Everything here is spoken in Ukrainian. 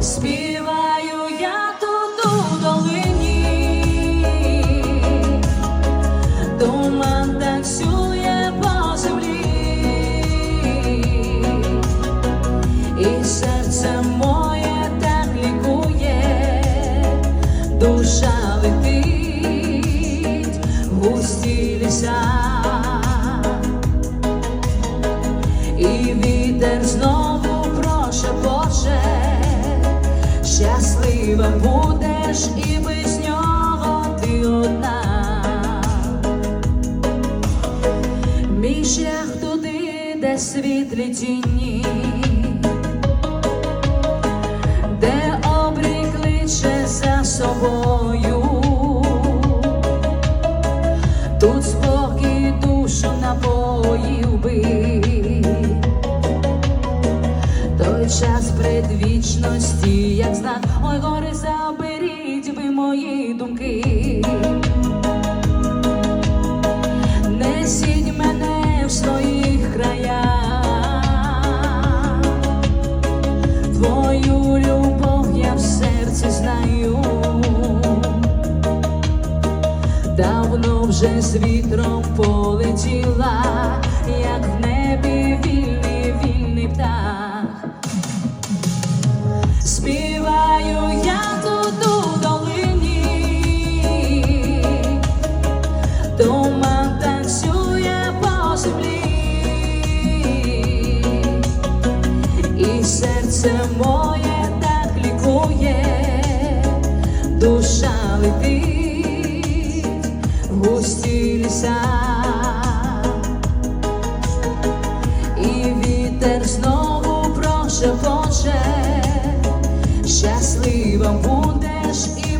Співаю я тут долині, туман танцює по землі, і серце моє так лікує, душа летить густі ліса. Вітер знову прошепоче, щаслива будеш і без нього ти одна. Мій туди, де світлі тіні, де обрій кличе за собою. Тут спокій час предвічності, як знак, ой, гори заберіть ви мої думки. Несіть мене в своїх краях, твою любов я в серці знаю. Давно вже з вітром полетіла, знову щасливим будеш будеш